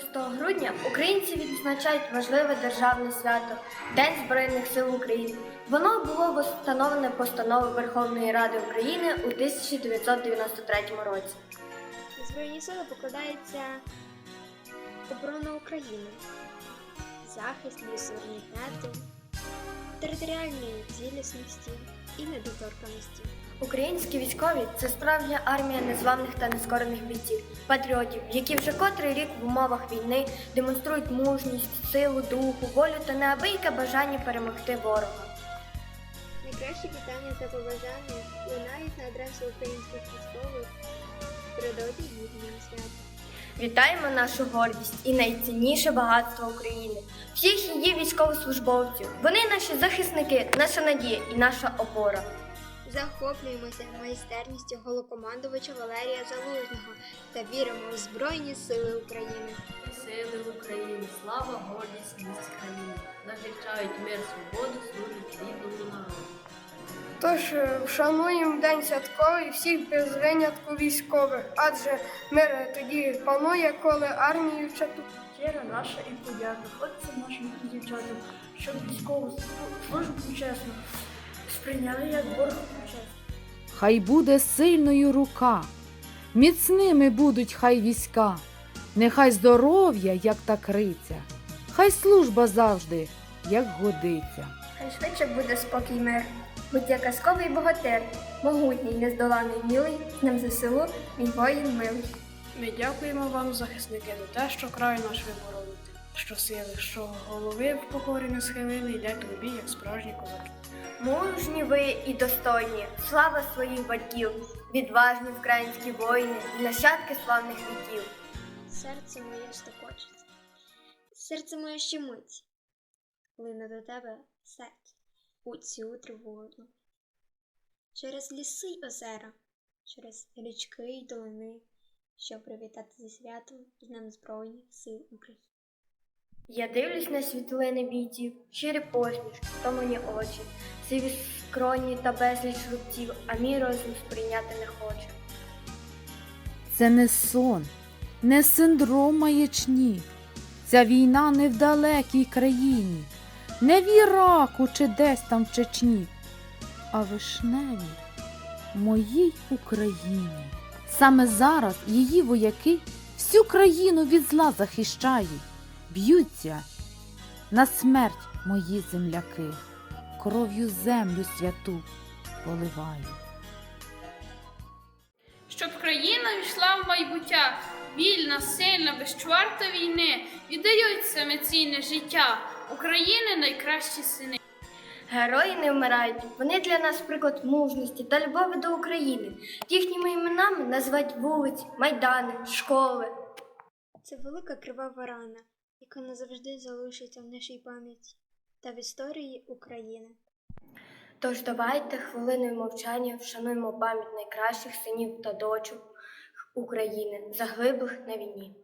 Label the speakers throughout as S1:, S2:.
S1: 6 грудня українці відзначають важливе державне свято День Збройних сил України. Воно було встановлене постановою Верховної Ради України у 1993 році.
S2: Збройні сили покладаються оборона України, захист її суверенітету, територіальної цілісності і недоторканості.
S1: Українські військові це справжня армія незламних та нескорених бійців, патріотів, які вже котрий рік в умовах війни демонструють мужність, силу духу, волю та неабияке бажання перемогти ворога.
S2: Найкращі вітання та побажання лунають на адресу українських військових передодні їхнього свята.
S1: Вітаємо нашу гордість і найцінніше багатство України, всіх її військовослужбовців. Вони наші захисники, наша надія і наша опора.
S2: Захоплюємося майстерністю голокомандувача Валерія Залужного та віримо в Збройні Сили України.
S3: Сили України, слава, гордість країни, захищають мир, свободу, служать рідному народу.
S4: Тож е, вшануємо день святковий всіх без винятку військових, адже мир тоді панує, коли армію чату.
S5: Щира наша і подяка хлопцям нашим дівчатам, щоб військову слу- службу чесно сприйняли як борг.
S6: Хай буде сильною рука, міцними будуть хай війська, нехай здоров'я, як та криця, хай служба завжди, як годиться.
S1: Хай швидше буде спокій мир. Будь я казковий богатир, могутній, нездоланий, мілий, з ним ЗСУ, мій воїн милий.
S5: Ми дякуємо вам, захисники, за те, що край наш ви бороните, що сили, що голови в покорі не схилили, йдете у бій, як справжні козаки.
S1: Мужні ви і достойні, слава своїх батьків, відважні українські воїни і нащадки славних віків.
S2: Серце моє стокочеться, серце моє щемить, лине до тебе серце у цю тривогу. Через ліси й озера, через річки й долини, щоб привітати зі святом з Днем Збройних сил України.
S1: Я дивлюсь на світлини бійців, щирі посмішки, втомлені очі, сиві скроні та безліч рубців, а мій розум сприйняти не хоче.
S6: Це не сон, не синдром маячні. Ця війна не в далекій країні, не в Іраку чи десь там в Чечні, а вишневій моїй Україні. Саме зараз її вояки всю країну від зла захищають, б'ються на смерть мої земляки, кров'ю землю святу поливають.
S7: щоб країна йшла в майбуття, вільна, сильна, без чварта війни, віддають саме цінне життя України найкращі сини.
S1: Герої не вмирають, вони для нас приклад мужності та любові до України. Їхніми іменами називають вулиці, майдани, школи.
S2: Це велика кривава рана, яка назавжди залишиться в нашій пам'яті та в історії України.
S1: Тож давайте хвилиною мовчання вшануємо пам'ять найкращих синів та дочок України, загиблих на війні.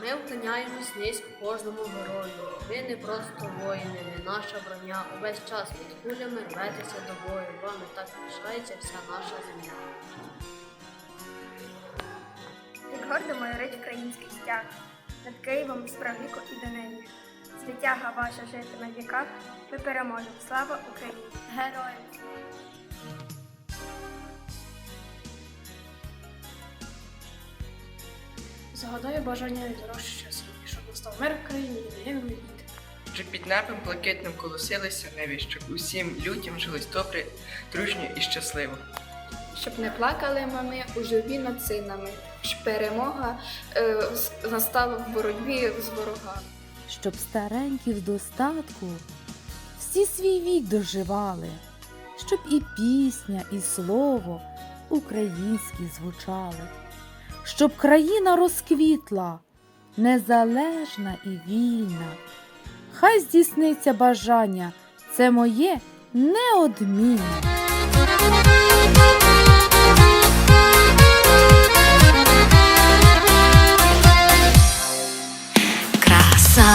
S3: Ми вклоняємось низько кожному герою. Ви не просто воїни, ви наша броня. Увесь час під кулями рветеся до бою. Вами так пишається вся наша земля.
S1: Як гордо майорить український стяг, над Києвом справіку і до неї. Звитяга ваша житиме в віках, ми переможемо. Слава Україні! Героям!
S5: Загадаю бажання найдорожчі мир в країні і діти.
S8: Щоб під небом блакитним колосилися небі, щоб усім людям жилось добре, дружньо і щасливо.
S9: щоб не плакали мами у журбі над синами, щоб перемога е, настала в боротьбі з ворогами.
S6: щоб старенькі в достатку всі свій вік доживали, щоб і пісня, і слово українські звучали, щоб країна розквітла, незалежна і вільна. Хай здійсниться бажання, це моє неодмінне.
S10: краса,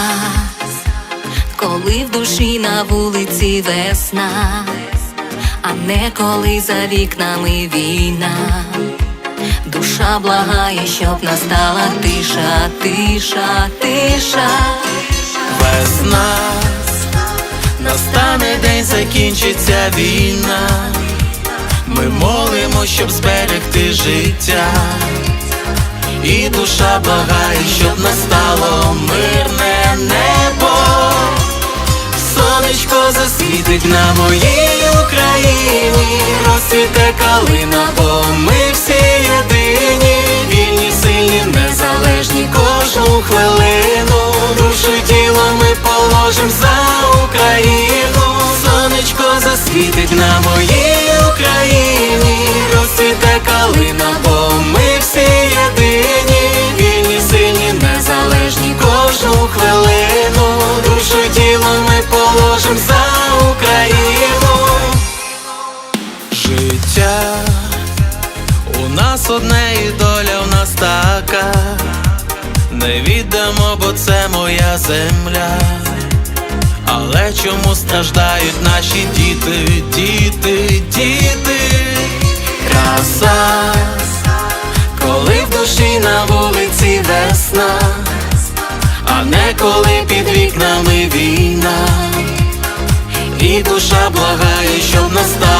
S10: коли в душі на вулиці весна, а не коли за вікнами війна. Душа благає, щоб настала тиша, тиша, тиша.
S11: Весна, настане день, закінчиться війна. Ми молимо, щоб зберегти життя. І душа благає, щоб настало мирне небо. Сонечко засвітить на моїй Україні, розцвіте калина, бо ми всі така. Не бо це моя земля. Але чому страждають наші діти, діти, діти? Краса, коли в душі на вулиці весна, а не коли під вікнами війна. І душа благає, щоб настало